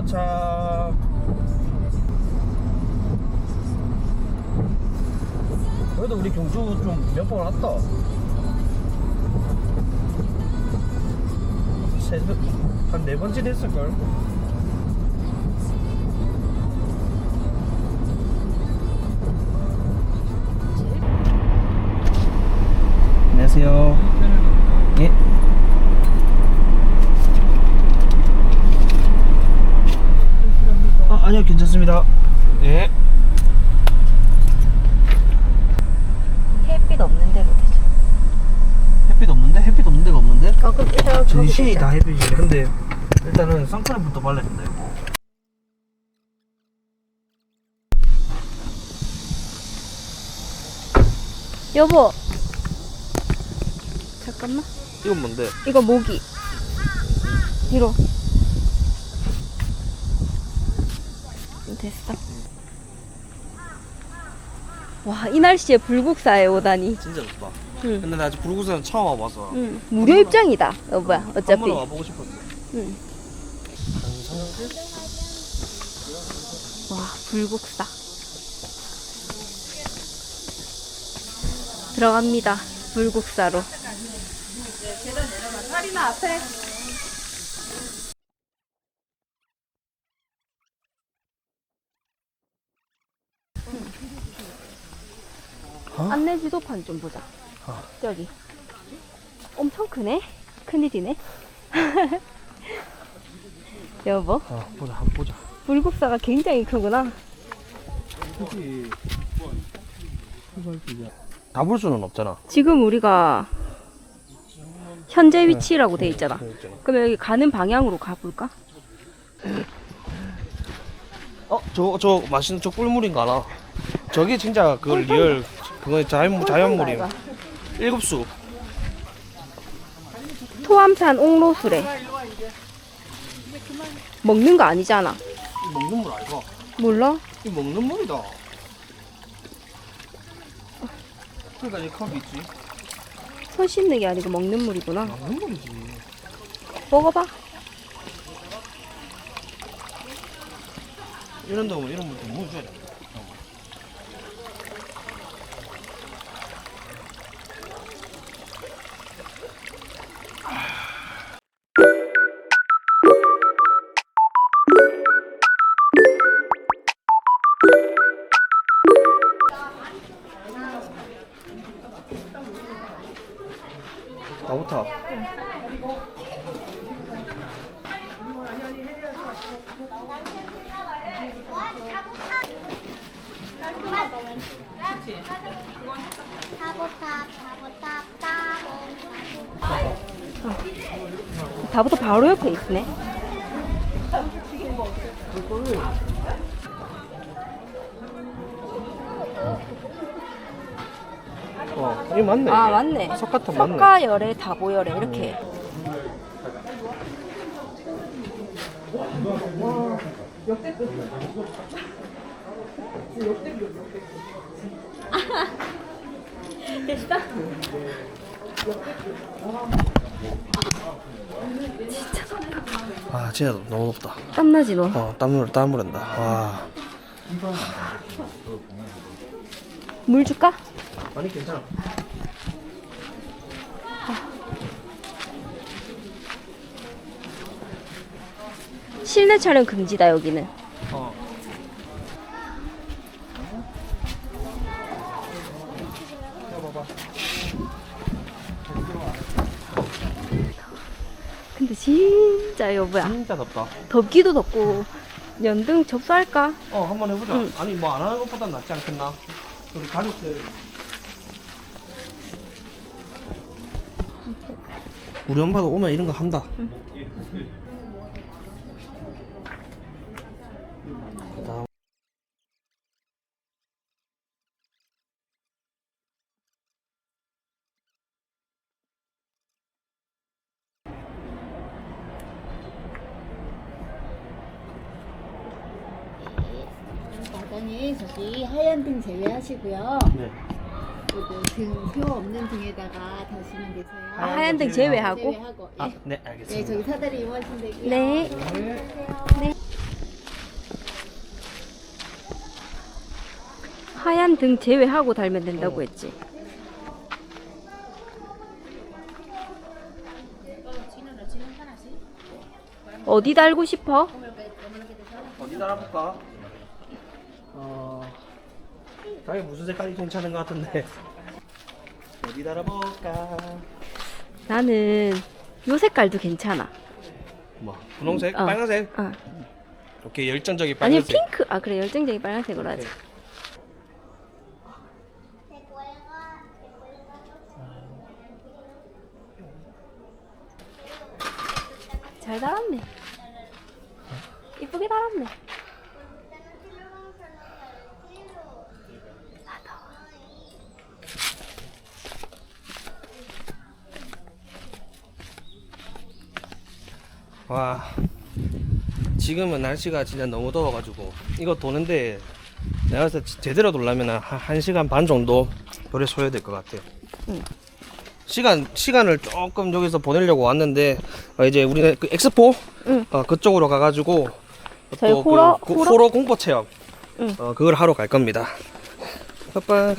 도착. 그래도 우리 경주 좀 몇 번 왔다. 세한네 번째 됐을걸. 아, 아니요, 괜찮습니다. 예. 햇빛 없는 데로 되죠. 햇빛 없는데? 햇빛 없는 데가 없는데? 아, 그럼 일단 전신이 다 햇빛이네. 근데 일단은 선크림부터 발라야 된다, 이거. 여보. 잠깐만. 이건 뭔데? 이거 모기. 뒤로. 됐어. 와, 이 날씨에 불국사에 오다니. 진짜 좋다. 응. 근데 나 아직 불구사는 처음 와봐서. 응. 무료 입장이다. 여보야, 한 어차피. 번은 와보고 싶었어. 응. 와, 불국사. 들어갑니다. 불국사로. 살이나 앞에. 안내 지도판 좀 보자. 어. 저기. 엄청 크네? 큰일이네. 여보, 어, 보자, 한번 보자. 불국사가 굉장히 크구나. 가볼 수는 없잖아. 지금 우리가 현재 위치라고 돼 있잖아. 돼 있잖아. 그럼 여기 가는 방향으로 가볼까? 어, 저, 저 맛있는 저 꿀물인가 나. 저게 진짜 그 리얼 그거 자연 자연물임. 꿀꿀 일급수. 토암산 옥로수래. 먹는 거 아니잖아. 이 먹는 물 아이가? 몰라? 이 먹는 물이다. 그러니까 이 컵이 있지. 손 씻는 게 아니고 먹는 물이구나. 먹는 물이지. 먹어봐. 이런 데 오면 이런 물좀 먹어줘야 돼. 나부터. 다부터 바로 옆에 있네. 이거 맞네. 아 맞네. 석가탄 맞네. 석가열에 다보열에 이렇게. 됐어? 아, 진짜 너무 높다. 땀나지 너? 어, 땀물 땀물 난다. 와. 물 줄까? 아니 괜찮아. 실내 촬영 금지다 여기는. 어. 근데 진짜 여보야. 진짜 덥다. 덥기도 덥고 연등 접수할까? 어, 한번 해보자. 응. 아니 뭐 안 하는 것보단 낫지 않겠나? 우리 가족들. 우리 엄마도 오면 이런 거 한다. 그 어머니 저기 하얀 등 제외하시고요. 네. 그리고 등표 없는 등에다가 다시면 되세요. 아, 하얀 등 제외하고? 제외하고. 아, 예. 네, 네, 알겠습니다. 저기 사다리 이용하시면 되고요. 네. 네. 하얀 등 제외하고 달면 된다고 어. 했지. 어디 달고 싶어? 어디다 볼까? 자기 무슨 색깔이 괜찮은 것 같은데. 어디 달아볼까? 나는 요 색깔도 괜찮아. 뭐 분홍색, 어. 빨간색. 어. 오케이 열정적인 빨간색. 핑크. 아 그래 열정적인 빨간색으로 하자. 잘 달았네. 이쁘게 달았네. 와 지금은 날씨가 진짜 너무 더워가지고 이거 도는데 내가 봤을 때 제대로 돌려면 한, 한 시간 반 정도 돌에 소요될 것 같아요. 응. 시간 시간을 조금 여기서 보내려고 왔는데 어, 이제 우리는 그 엑스포 응. 어, 그쪽으로 가가지고 저희 호러- 그, 그 호러? 호러 공포 체험 응. 어, 그걸 하러 갈 겁니다. 빠빠